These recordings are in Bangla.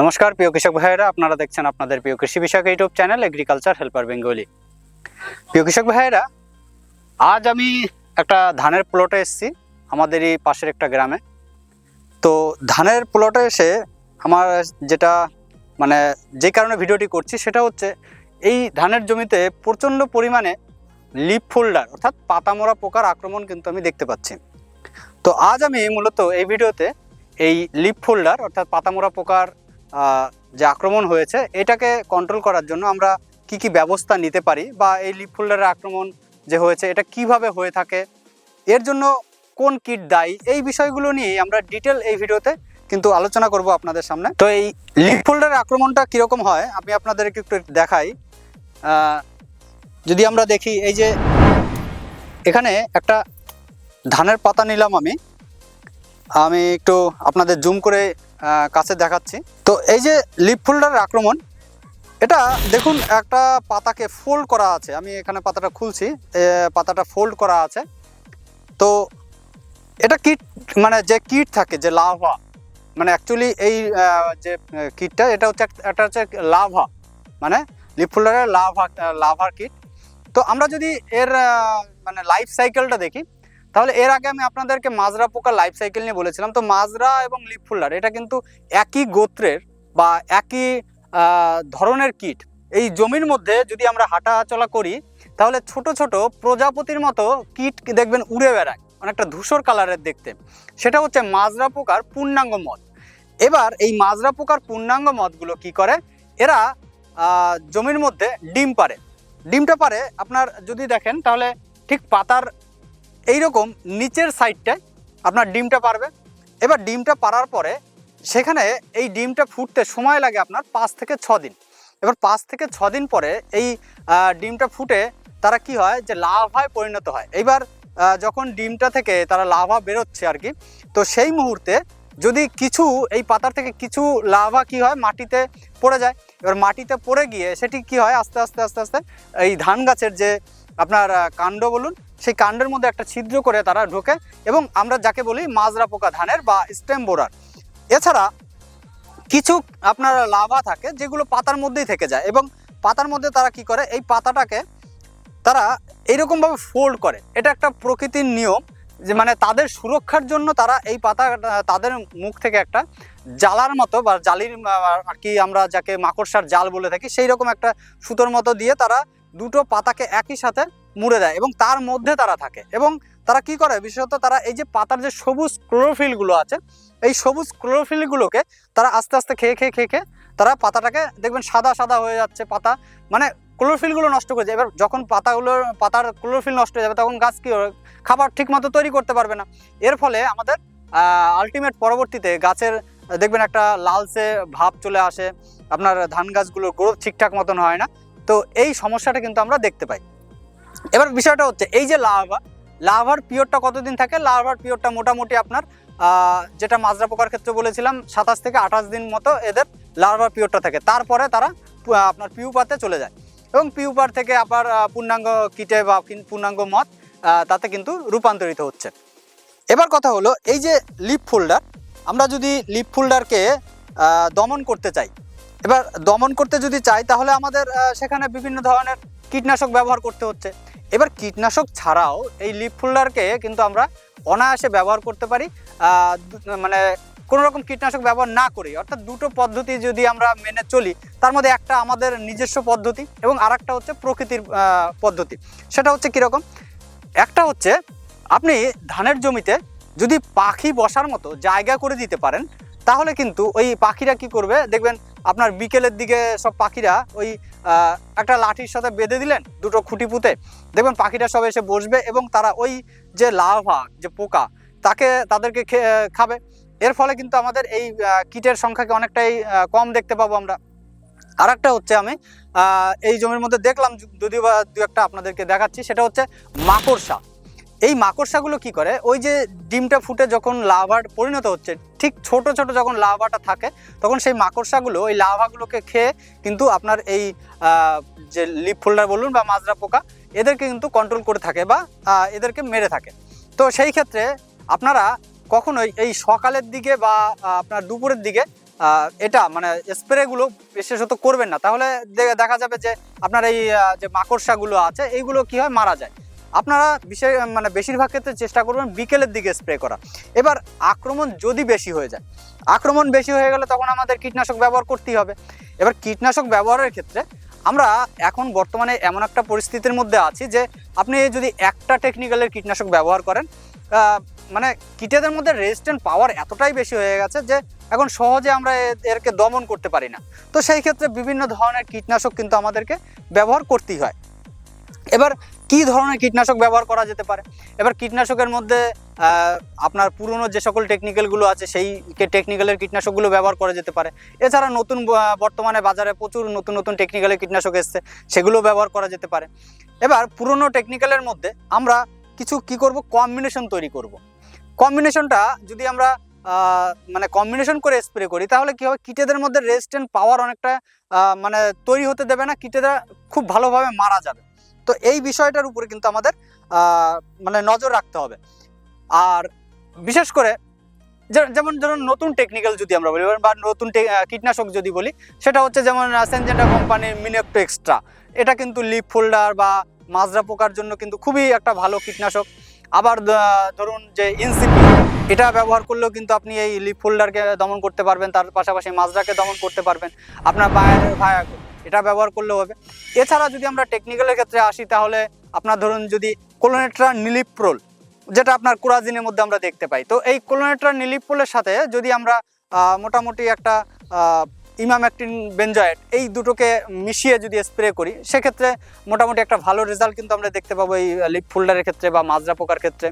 নমস্কার, প্রিয় কৃষক ভাইয়েরা, আপনারা দেখছেন আপনাদের প্রিয় কৃষি বিষয়ক YouTube channel agriculture helper Bengali প্রিয় কৃষক ভাইয়েরা, আজ আমি একটা ধানের প্লটে এসেছি আমাদেরই পাশের একটা গ্রামে। তো ধানের প্লটে এসে আমার যেটা মানে যে কারণে ভিডিওটি করছি সেটা হচ্ছে, এই ধানের জমিতে প্রচণ্ড পরিমাণে লিপ ফোল্ডার অর্থাৎ পাতামোড়া পোকার আক্রমণ কিন্তু আমি দেখতে পাচ্ছি। তো আজ আমি মূলত এই ভিডিওতে এই লিপ ফোল্ডার অর্থাৎ পাতামোড়া পোকার যে আক্রমণ হয়েছে, এটাকে কন্ট্রোল করার জন্য আমরা কি কি ব্যবস্থা নিতে পারি বা এই লিপ ফোল্ডারের আক্রমণ যে হয়েছে, এটা কীভাবে হয়ে থাকে, এর জন্য কোন কিট দায়ী, এই বিষয়গুলো নিয়ে আমরা ডিটেল এই ভিডিওতে কিন্তু আলোচনা করব আপনাদের সামনে। তো এই লিপ ফোল্ডারের আক্রমণটা কীরকম হয়, আমি আপনাদেরকে একটু দেখাই। যদি আমরা দেখি, এই যে এখানে একটা ধানের পাতা নিলাম আমি। আমি একটু আপনাদের জুম করে কাছে দেখাচ্ছি। তো এই যে লিপ ফোল্ডারের আক্রমণ, এটা দেখুন একটা পাতাকে ফোল্ড করা আছে। আমি এখানে পাতাটা খুলছি পাতাটা ফোল্ড করা আছে। তো এটা কিট মানে যে কিট থাকে, যে লাভা মানে অ্যাকচুয়ালি এই যে কিটটা এটা হচ্ছে এক- একটা হচ্ছে লাভা মানে লিপ ফোল্ডারের লাভা লাভার কিট তো আমরা যদি এর মানে লাইফ সাইকেলটা দেখি তাহলে এর আগে আমি আপনাদেরকে মাজরা পোকার লাইফ সাইকেল নিয়ে বলেছিলাম। তো মাজরা এবং লিপ ফোল্ডার এটা কিন্তু একই গোত্রের বা একই ধরনের কিট। এই জমির মধ্যে যদি আমরা হাঁটাচলা করি, তাহলে ছোট ছোট প্রজাপতির মতো কিট দেখবেন উড়ে বেড়ায়, অনেকটা ধূসর কালারের দেখতে। সেটা হচ্ছে মাজরা পোকার পূর্ণাঙ্গ মদ। এবার এই মাজরা পোকার পূর্ণাঙ্গ মদগুলো কি করে? এরা জমির মধ্যে ডিম পারে ডিমটা পারে আপনার যদি দেখেন, তাহলে ঠিক পাতার এইরকম নিচের সাইডটায় আপনার ডিমটা পারবে। এবার ডিমটা পারার পরে সেখানে এই ডিমটা ফুটতে সময় লাগে আপনার পাঁচ থেকে ছ দিন। এবার পাঁচ থেকে ছ দিন পরে এই ডিমটা ফুটে তারা কি হয় যে লাভায় পরিণত হয়। এইবার যখন ডিমটা থেকে তারা লাভা বেরোচ্ছে আর কি, তো সেই মুহূর্তে যদি কিছু, এই পাতার থেকে কিছু লাভা কি হয় মাটিতে পড়ে যায়। এবার মাটিতে পড়ে গিয়ে সেটি কি হয় আস্তে আস্তে আস্তে আস্তে এই ধান গাছের যে আপনার কাণ্ড বলুন, সেই কাণ্ডের মধ্যে একটা ছিদ্র করে তারা ঢোকে এবং আমরা যাকে বলি মাজরা পোকা ধানের বা স্টেম বোরার। এছাড়া কিছু আপনার লাভা থাকে যেগুলো পাতার মধ্যেই থেকে যায় এবং পাতার মধ্যে তারা কি করে? এই পাতাটাকে তারা এইরকমভাবে ফোল্ড করে। এটা একটা প্রকৃতির নিয়ম যে মানে তাদের সুরক্ষার জন্য তারা এই পাতা, তাদের মুখ থেকে একটা জালার মতো বা জালির আর কি আমরা যাকে মাকড়সার জাল বলে থাকি সেই রকম একটা সুতোর মতো দিয়ে তারা দুটো পাতাকে একই সাথে মুড়ে দেয় এবং তার মধ্যে তারা থাকে এবং তারা কি করে? বিশেষত তারা এই যে পাতার যে সবুজ ক্লোরোফিলগুলো আছে, এই সবুজ ক্লোরোফিলগুলোকে তারা আস্তে আস্তে খেয়ে খেয়ে খেয়ে খেয়ে তারা পাতাটাকে দেখবেন সাদা সাদা হয়ে যাচ্ছে পাতা। মানে ক্লোরোফিলগুলো নষ্ট করে যায়। এবার যখন পাতাগুলো, পাতার ক্লোরোফিল নষ্ট হয়ে যাবে তখন গাছ কি? খাবার ঠিকমতো তৈরি করতে পারবে না। এর ফলে আমাদের আলটিমেট পরবর্তীতে গাছের, দেখবেন একটা লালচে ভাব চলে আসে। আপনার ধান গাছগুলোর গ্রোথ ঠিকঠাক মতন হয় না। তো এই সমস্যাটা কিন্তু আমরা দেখতে পাই। এবার বিষয়টা হচ্ছে, এই যে লাভা লাভার পিরিয়ডটা কতদিন থাকে? লাভার পিরিয়ডটা মোটামুটি আপনার যেটা মাজরা পোকার ক্ষেত্রে বলেছিলাম, সাতাশ থেকে আঠাশ দিন মতো এদের লার্ভার পিরিয়ডটা থাকে। তারপরে তারা আপনার পিউপাতে চলে যায়। এবং পিউপার থেকে আবার পূর্ণাঙ্গ কিটে বা পূর্ণাঙ্গ মত তাতে কিন্তু রূপান্তরিত হচ্ছে। এবার কথা হলো, এই যে লিপ ফোল্ডার, আমরা যদি লিপ ফোল্ডারকে দমন করতে চাই এবার দমন করতে যদি চাই, তাহলে আমাদের সেখানে বিভিন্ন ধরনের কীটনাশক ব্যবহার করতে হচ্ছে। এবার কীটনাশক ছাড়াও এই লিপ ফোল্ডারকে কিন্তু আমরা অনায়াসে ব্যবহার করতে পারি মানে কোনো রকম কীটনাশক ব্যবহার না করি অর্থাৎ দুটো পদ্ধতি যদি আমরা মেনে চলি, তার মধ্যে একটা আমাদের নিজস্ব পদ্ধতি এবং আরেকটা হচ্ছে প্রকৃতির পদ্ধতি। সেটা হচ্ছে কীরকম? একটা হচ্ছে আপনি ধানের জমিতে যদি পাখি বসার মতো জায়গা করে দিতে পারেন, তাহলে কিন্তু ওই পাখিরা কি করবে? দেখবেন আপনার বিকেলের দিকে সব পাখিরা ওই একটা লাঠির সাথে বেঁধে দিলেন দুটো খুঁটি পুঁতে। দেখবেন পাখিরা সব এসে বসবে এবং তারা ওই যে লাভা যে পোকা, তাকে, তাদেরকে খাবে। এর ফলে কিন্তু আমাদের এই কীটের সংখ্যাকে অনেকটাই কম দেখতে পাবো আমরা। আর একটা হচ্ছে আমি এই জমির মধ্যে দেখলাম, যদিও বা দু একটা আপনাদেরকে দেখাচ্ছি, সেটা হচ্ছে মাকড়সা। এই মাকড়সাগুলো কি করে? ওই যে ডিমটা ফুটে যখন লাভার পরিণত হচ্ছে, ঠিক ছোট ছোট যখন লাভাটা থাকে, তখন সেই মাকড়সাগুলো ওই লাভাগুলোকে খেয়ে কিন্তু আপনার এই যে লিপ ফোল্ডার বলুন বা মাজরা পোকা, এদেরকে কিন্তু কন্ট্রোল করে থাকে বা এদেরকে মেরে থাকে। তো সেই ক্ষেত্রে আপনারা কখনোই এই সকালের দিকে বা আপনার দুপুরের দিকে এটা মানে স্প্রেগুলো বিশেষত করবেন না। তাহলে দেখা যাবে যে আপনার এই যে মাকড়সাগুলো আছে, এইগুলো কি হয় মারা যায়। আপনারা বিশেষ মানে বেশিরভাগ ক্ষেত্রে চেষ্টা করবেন বিকেলের দিকে স্প্রে করা। এবার আক্রমণ যদি বেশি হয়ে যায়, আক্রমণ বেশি হয়ে গেলে তখন আমাদের কীটনাশক ব্যবহার করতেই হবে। এবার কীটনাশক ব্যবহারের ক্ষেত্রে আমরা এখন বর্তমানে এমন একটা পরিস্থিতির মধ্যে আছি যে, আপনি যদি একটা টেকনিক্যালের কীটনাশক ব্যবহার করেন মানে কীটেদের মধ্যে রেজিস্ট্যান্ট পাওয়ার এতটাই বেশি হয়ে গেছে যে, এখন সহজে আমরা এরকে দমন করতে পারি না। তো সেই ক্ষেত্রে বিভিন্ন ধরনের কীটনাশক কিন্তু আমাদেরকে ব্যবহার করতেই হয়। এবার কি ধরনের কীটনাশক ব্যবহার করা যেতে পারে? এবার কীটনাশকের মধ্যে আপনার পুরনো যে সকল টেকনিক্যালগুলো আছে, সেই টেকনিক্যালের কীটনাশকগুলো ব্যবহার করা যেতে পারে। এছাড়া নতুন বর্তমানে বাজারে প্রচুর নতুন নতুন টেকনিক্যালের কীটনাশক এসছে, সেগুলো ব্যবহার করা যেতে পারে। এবার পুরনো টেকনিক্যালের মধ্যে আমরা কিছু কি করব? কম্বিনেশন তৈরি করব। কম্বিনেশনটা যদি আমরা মানে কম্বিনেশন করে স্প্রে করি, তাহলে কী হবে? কীটেদের মধ্যে রেজিস্ট্যান্ট পাওয়ার অনেকটা মানে তৈরি হতে দেবে না, কীটেরা খুব ভালোভাবে মারা যাবে। তো এই বিষয়টার উপরে কিন্তু আমাদের মানে নজর রাখতে হবে। আর বিশেষ করে যেমন ধরুন নতুন টেকনিক্যাল যদি আমরা বলি, বা নতুন কীটনাশক যদি বলি, সেটা হচ্ছে যেমন সেনজেন্টা কোম্পানির মিনেক্টো এক্সট্রা এটা কিন্তু লিপ ফোল্ডার বা মাজরা পোকার জন্য কিন্তু খুবই একটা ভালো কীটনাশক। আবার ধরুন যে ইনসিপি এটা ব্যবহার করলেও কিন্তু আপনি এই লিপ ফোল্ডারকে দমন করতে পারবেন, তার পাশাপাশি মাজরাকে দমন করতে পারবেন। আপনার বায়ের ভায়াগো এটা ব্যবহার করলেও হবে। এছাড়া যদি আমরা টেকনিক্যালের ক্ষেত্রে আসি, তাহলে আপনার ধরুন যদি কোলোনেট্রা নিলিপ্রোল যেটা আপনার কোরাজিনের মধ্যে আমরা দেখতে পাই। তো এই কোলোনেট্রা নিলিপ্রোলের সাথে যদি আমরা মোটামুটি একটা ইমামেকটিন বেঞ্জয়েট এই দুটোকে মিশিয়ে যদি স্প্রে করি, সেক্ষেত্রে মোটামুটি একটা ভালো রেজাল্ট কিন্তু আমরা দেখতে পাবো এই লিপ ফোল্ডারের ক্ষেত্রে বা মাজরা পোকার ক্ষেত্রে।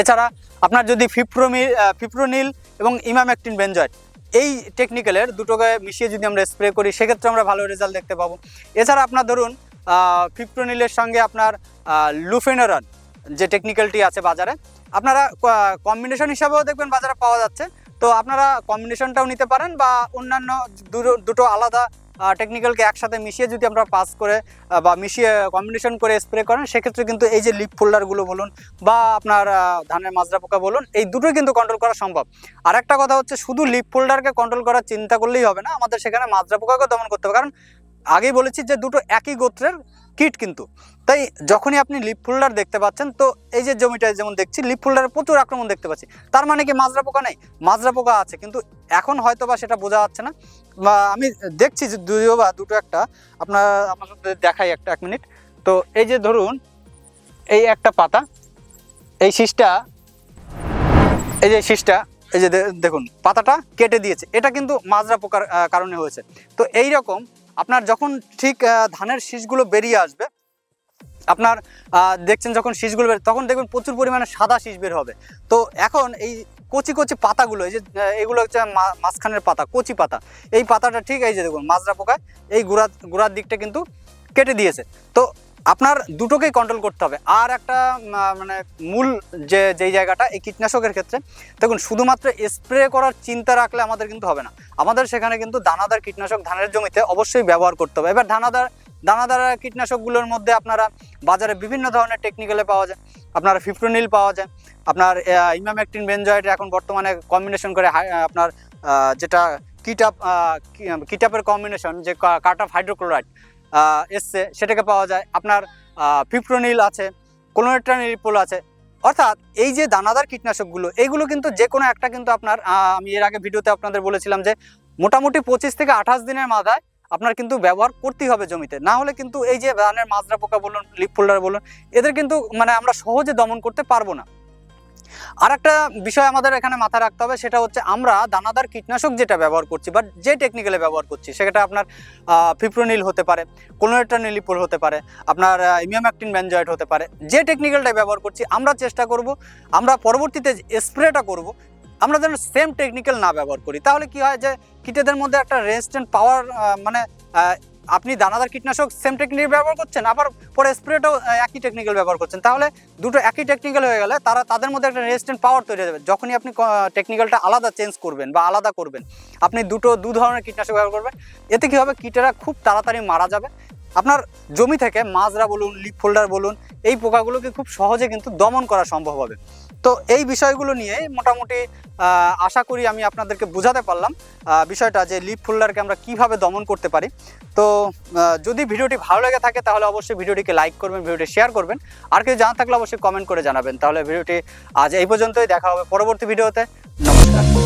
এছাড়া আপনার যদি ফিপ্রোমিল ফিপ্রোনিল এবং ইমামেকটিন বেঞ্জয়েট এই টেকনিক্যালের দুটোকে মিশিয়ে যদি আমরা স্প্রে করি, সেক্ষেত্রে আমরা ভালো রেজাল্ট দেখতে পাবো। এছাড়া আপনার ধরুন ফিপ্রোনিলের সঙ্গে আপনার লুফেনারন যে টেকনিক্যালটি আছে বাজারে, আপনারা কম্বিনেশন হিসাবেও দেখবেন বাজারে পাওয়া যাচ্ছে। তো আপনারা কম্বিনেশনটাও নিতে পারেন বা অন্যান্য দুটো- আলাদা টেকনিক্যালকে একসাথে মিশিয়ে যদি আমরা পাস করে বা মিশিয়ে কম্বিনেশন করে স্প্রে করেন, সেক্ষেত্রে কিন্তু এই যে লিপ ফোল্ডারগুলো বলুন বা আপনার ধানের মাজরা পোকা বলুন, এই দুটোই কিন্তু কন্ট্রোল করা সম্ভব। আর একটা কথা হচ্ছে শুধু লিপ ফোল্ডারকে কন্ট্রোল করার চিন্তা করলেই হবে না, আমাদের সেখানে মাজরা পোকাকেও দমন করতে হবে। কারণ আগেই বলেছি যে দুটো একই গোত্রের কিট কিন্তু। তাই যখনই আপনি লিপ ফোল্ডার দেখতে পাচ্ছেন, তো এই যে জমিটায় যেমন দেখছি লিপ ফোল্ডারে প্রচুর আক্রমণ দেখতে পাচ্ছি। তার মানে কি মাজরা পোকা নেই? মাজরা পোকা আছে, কিন্তু এখন হয়তো বা সেটা বোঝা যাচ্ছে না। বা আমি দেখছি যে দুইও বা দুটো একটা, আপনার আপনাদের দেখাই একটা, এক মিনিট। তো এই যে ধরুন, এই একটা পাতা, এই শীষটা, এই যে শীষটা, এই যে দেখুন, পাতাটা কেটে দিয়েছে। এটা কিন্তু মাজরা পোকার কারণে হয়েছে। তো এই রকম আপনার যখন ঠিক ধানের শীষগুলো বেরিয়ে আসবে, আপনার দেখছেন যখন শীষগুলো বের, তখন দেখবেন প্রচুর পরিমাণে সাদা শীষ বের হবে। তো এখন এই কচি কচি পাতাগুলো, এই যে এগুলো হচ্ছে মাঝখানের পাতা, কচি পাতা, এই পাতাটা ঠিক এই যে দেখুন, মাজরা পোকায়, এই গুড়া, গুড়ার দিকটা কিন্তু কেটে দিয়েছে। তো আপনার দুটোকেই কন্ট্রোল করতে হবে। আর একটা মানে মূল যে, যেই জায়গাটা, এই কীটনাশকের ক্ষেত্রে, দেখুন, শুধুমাত্র স্প্রে করার চিন্তা রাখলে আমাদের কিন্তু হবে না। আমাদের সেখানে কিন্তু দানাদার কীটনাশক ধানের জমিতে অবশ্যই ব্যবহার করতে হবে। এবার দানাদার দানাদার কীটনাশকগুলোর মধ্যে আপনারা বাজারে বিভিন্ন ধরনের টেকনিক্যালে পাওয়া যায়। আপনার ফিপ্রোনিল পাওয়া যায়। আপনার ইমামেকটিন বেনজয়েড এখন বর্তমানে কম্বিনেশন করে আপনার যেটা কিটাপ কিটাপের কম্বিনেশন যে কাটাপ হাইড্রোক্লোরাইড এসছে, সেটাকে পাওয়া যায়। আপনার ফিপ্রোনিল আছে কোলোনেট্রানিলপোল আছে। অর্থাৎ এই যে দানাদার কীটনাশকগুলো এইগুলো কিন্তু যে কোনো একটা কিন্তু আপনার আমি এর আগে ভিডিওতে আপনাদের বলেছিলাম যে মোটামুটি পঁচিশ থেকে আঠাশ দিনের মাথায় আপনার কিন্তু ব্যবহার করতেই হবে জমিতে। না হলে কিন্তু এই যে ধানের মাজরা পোকা বলুন লিপ ফোল্ডার বলুন, এদের কিন্তু মানে আমরা সহজে দমন করতে পারব না। আর একটা বিষয় আমাদের এখানে মাথায় রাখতে হবে, সেটা হচ্ছে আমরা দানাদার কীটনাশক যেটা ব্যবহার করছি বা যে টেকনিক্যালে ব্যবহার করছি, সেটা আপনার ফিপ্রোনিল হতে পারে কোলোনেট্রানিলিপোল হতে পারে, আপনার ইমিয়াম্যাকটিন ব্যানজয়েড হতে পারে, যে টেকনিক্যালটা ব্যবহার করছি, আমরা চেষ্টা করব, আমরা পরবর্তীতে স্প্রেটা করব, আমরা যেন সেম টেকনিক্যাল না ব্যবহার করি। তাহলে কি হয় যে, কীটেদের মধ্যে একটা রেজিস্ট্যান্ট পাওয়ার মানে আপনি দানাদার কীটনাশক সেম টেকনিক ব্যবহার করছেন, আবার পরে স্প্রেটাও একই টেকনিক্যাল ব্যবহার করছেন। তাহলে দুটো একই টেকনিক্যাল হয়ে গেলে তারা তাদের মধ্যে একটা রেজিস্ট্যান্ট পাওয়ার তৈরি হয়ে যাবে। যখনই আপনি টেকনিক্যালটা আলাদা চেঞ্জ করবেন বা আলাদা করবেন, আপনি দুটো, দু ধরনের কীটনাশক ব্যবহার করবেন। এতে কী হবে? কীটেরা খুব তাড়াতাড়ি মারা যাবে। আপনার জমি থেকে মাজরা বলুন লিপ ফোল্ডার বলুন, এই পোকাগুলোকে খুব সহজে কিন্তু দমন করা সম্ভব হবে। তো এই বিষয়গুলো নিয়ে মোটামুটি আশা করি আমি আপনাদেরকে বোঝাতে পারলাম বিষয়টা যে লিপ ফোল্ডারকে আমরা কীভাবে দমন করতে পারি। তো যদি ভিডিওটি ভালো লেগে থাকে তাহলে অবশ্যই ভিডিওটিকে লাইক করবেন, ভিডিওটি শেয়ার করবেন। আর কিছু জানা থাকলে অবশ্যই কমেন্ট করে জানাবেন। তাহলে ভিডিওটি আজ এই পর্যন্তই, দেখা হবে পরবর্তী ভিডিওতে। নমস্কার।